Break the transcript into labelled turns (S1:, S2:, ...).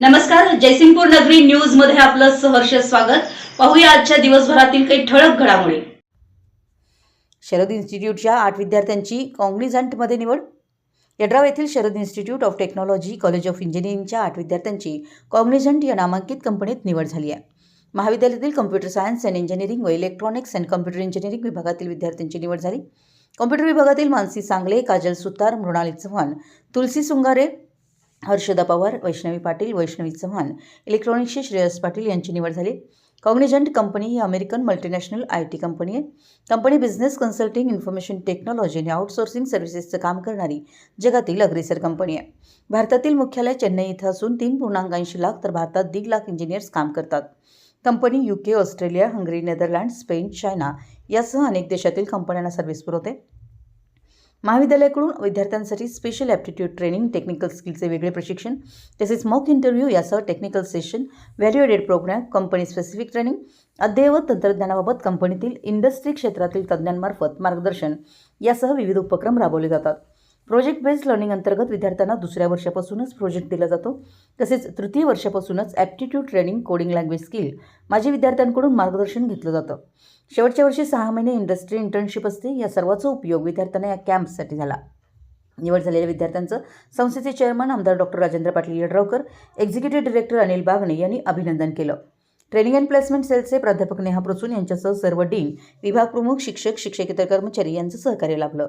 S1: नमस्कार जयसिंगपूर नगरी न्यूजमध्ये आपलं सहर्ष स्वागत. पाहूया आजच्या दिवसभरातील काही ठळक घडामोडी.
S2: शरद इन्स्टिट्यूटच्या आठ विद्यार्थ्यांची कॉग्निझंटमध्ये निवड. यड्राव येथील Sharad Institute of Technology College of इंजिनिअरिंगच्या आठ विद्यार्थ्यांची कॉग्निझंट या नामांकित कंपनीत निवड झाली आहे. महाविद्यालयातील कम्प्युटर सायन्स अँड इंजिनिअरिंग व इलेक्ट्रॉनिक्स अँड कम्प्युटर इंजिनिअरिंग विभागातील विद्यार्थ्यांची निवड झाली. कॉम्प्युटर विभागातील मानसी सांगले काजल सुतार मृणाली चव्हाण तुलसी सुंगारे हर्षदा पवार वैष्णवी पाटील वैष्णवी चव्हाण इलेक्ट्रॉनिक्सचे श्रेयस पाटील यांची निवड झाली. कॉग्निजंट company he American multinational I T company आहे. Company business consulting information technology आणि आउटसोर्सिंग सर्व्हिसेसचं काम करणारी जगातील अग्रेसर कंपनी आहे. भारतातील मुख्यालय चेन्नई इथं असून तीन पूर्णांक ऐंशी लाख तर भारतात दीड लाख इंजिनियर्स काम करतात. Company U K Australia Hungary Netherland Spain China यासह अनेक देशातील कंपन्यांना सर्व्हिस पुरवते. महाविद्यालयाकडून विद्यार्थ्यांसाठी स्पेशल ॲप्टिट्यूड ट्रेनिंग टेक्निकल स्किलचे वेगळे प्रशिक्षण तसेच मॉक इंटरव्ह्यू यासह technical session value added programme company specific training अद्ययावत तंत्रज्ञानाबाबत कंपनीतील इंडस्ट्री क्षेत्रातील तज्ज्ञांमार्फत मार्गदर्शन यासह विविध उपक्रम राबवले जातात. प्रोजेक्ट बेस्ड लर्निंग अंतर्गत विद्यार्थ्यांना दुसऱ्या वर्षापासूनच प्रोजेक्ट दिला जातो. तसेच तृतीय वर्षापासूनच aptitude training coding language skill माझी विद्यार्थ्यांकडून मार्गदर्शन घेतलं जातं. शेवटच्या वर्षी सहा महिने इंडस्ट्री इंटर्नशिप असते. या सर्वाचा उपयोग विद्यार्थ्यांना या कॅम्पसाठी झाला. निवड झालेल्या विद्यार्थ्यांचं संस्थेचे चेअरमन आमदार doctor Rajendra Patil Yadravkar executive director Anil Bagane यांनी अभिनंदन केलं. ट्रेनिंग अँड प्लेसमेंट सेलचे प्राध्यापक नेहा प्रसून यांच्यासह सर्व डीन विभाग प्रमुख शिक्षक शिक्षकेतर कर्मचारी यांचं सहकार्य लाभलं.